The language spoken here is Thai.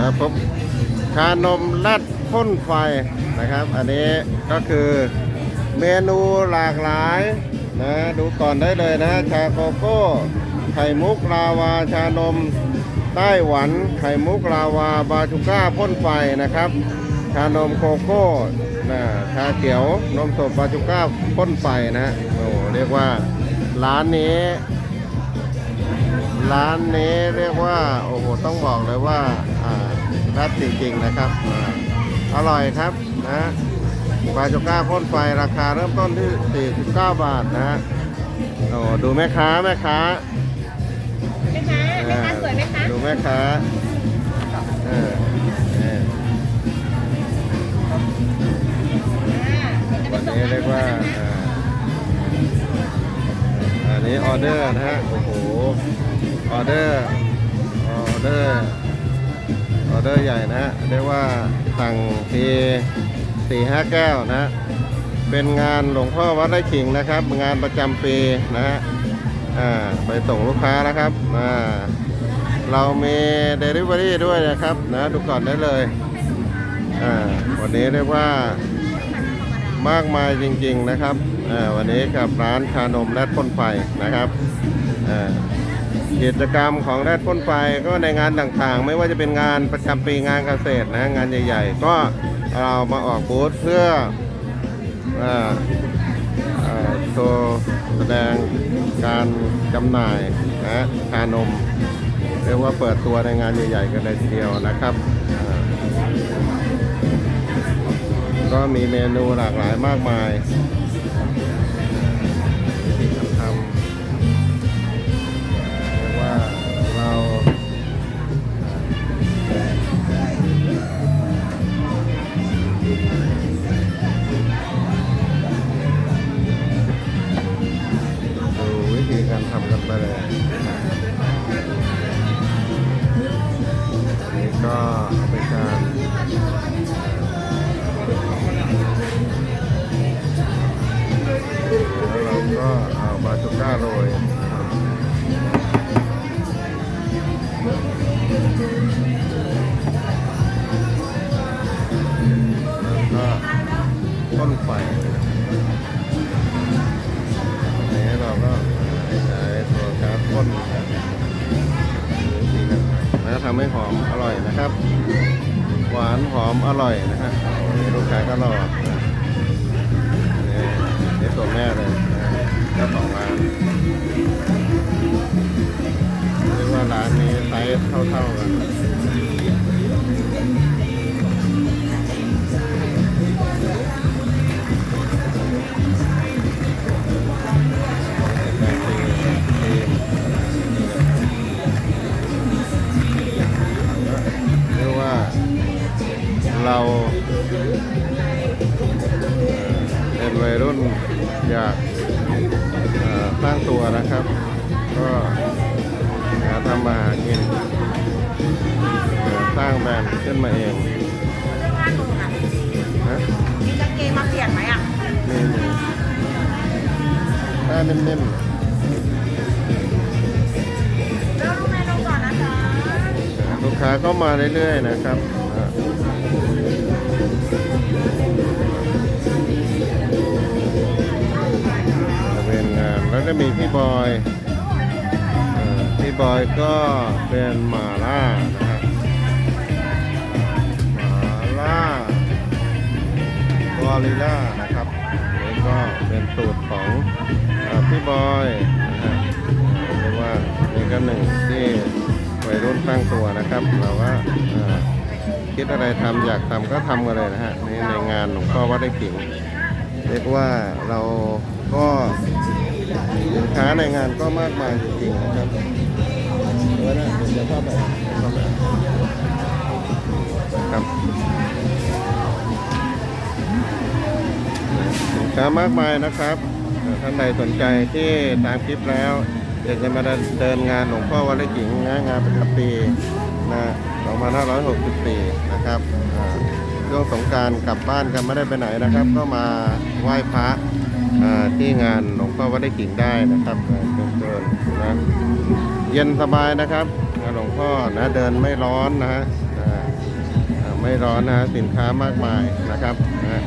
นะพบชานมลัดพ่นไฟนะครับ อันนี้ก็คือเมนูหลากหลายนะดูก่อนได้เลยนะชาโกโก้ไข่มุกลาวาชานมไต้หวัน ไข่มุกลาวาบาชูก้าพ่นไฟนะครับ ชานมโกโก้นะชาเขียวนมสดบาชูก้าพ่นไฟนะฮะโอ้เรียกว่าร้านนี้ ร้านนี้เรียกว่า โอ้โห ต้องบอกเลยว่าอ่ารัดจริงๆนะครับอ่าอร่อยครับนะปลาโจก้าพ่นไฟราคาเริ่มต้นที่ 49 บาทนะฮะโอ้ดูแม่ค้าแม่ค้าแม่ค้าแม่ค้าสวยไหมคะดูแม่ค้าเออเอออ่าเดี๋ยวจะไปวันส่งนี้เรียกว่าอ่าอันนี้ออเดอร์นะฮะ โอ้โห ออเดอร์ออเดอร์ออเดอร์ใหญ่นะฮะเรียกว่าสั่งทีสี่ห้าแก้วนะ เป็นงานหลวงพ่อวัดไร่ขิงนะครับ งานประจำปีนะฮะไปส่งลูกค้านะครับเรามีเดลิเวอรี่ด้วยนะครับนะดูก่อนได้เลยวันนี้เรียกว่ามากมายจริงๆนะครับวันนี้กับร้านชานมแรดพ่นไฟนะครับ กิจกรรมของแรดพ่นไฟก็ในงานต่างๆ ไม่ว่าจะเป็นงานประจำปีงานเกษตรนะงานใหญ่ ๆ ก็เรามาออกบูธเพื่ออ่าอ่าโชว์แสดงการจำหน่ายนะชานม เรียกว่าเปิดตัวในงานใหญ่ ๆ กันเลยทีเดียวนะครับ ก็มีเมนูหลากหลายมากมาย ก็เอาบาจูก้าโรยนะครับแล้วก็พ่นไฟนนี้เราก็ใช้ตัวการดพ่นสีกันแล้วทำให้หอมอร่อยนะครับ หวานหอมอร่อยนะฮะลูกค้าก็รอ เป็นวัยรุ่นอยากเอ่อสร้างตัวนะครับ ก็หาทำมาหากินเอ่อสร้างแบรนด์ขึ้นมาเองผ้าหนูน่ะนะมีกางเกงมาเปลี่ยนไหมอะนี่นี่ถ้านิ่มเริ่มดูเมนูก่อนนะคะๆลูกค้าก็มาเรื่อยๆนะครับ ก็มีพี่บอยพี่บอยก็เป็นหมาล่านะครับหมาล่ากอริล่านะครับนี่ก็เป็นสูตรของอพี่บอยนะฮะเรียกว่านี่ก็หนึ่งที่วัยรุ่นตั้งตัวนะครับ เราว่าคิดอะไรทำอยากทำก็ทำกันเลยนะฮะนี่ในงานหลวงพ่อวัดไร่ขิงเรียกว่าเราก็ สินค้าในงานก็มากมายจริงๆนะครับเดี๋ยวนะเดี๋ยวเข้าไปครับสินค้ามากมายนะครับท่านใดสนใจที่ตามคลิปแล้วอยากจะมาเดินงานหลวงพ่อวัดไร่ขิงนะงานประจำปีนะ2564 นะครับช่วงสงการกลับบ้านกันไม่ได้ไปไหนนะครับ ก็มาไหว้พระ ที่งานหลวงพ่อวัดไร่ขิงได้นะครับเชิญเชิญนะเย็นสบายนะครับหลวงพ่อนะเดินไม่ร้อนนะฮะไม่ร้อนนะฮะสินค้ามากมายนะครับนะ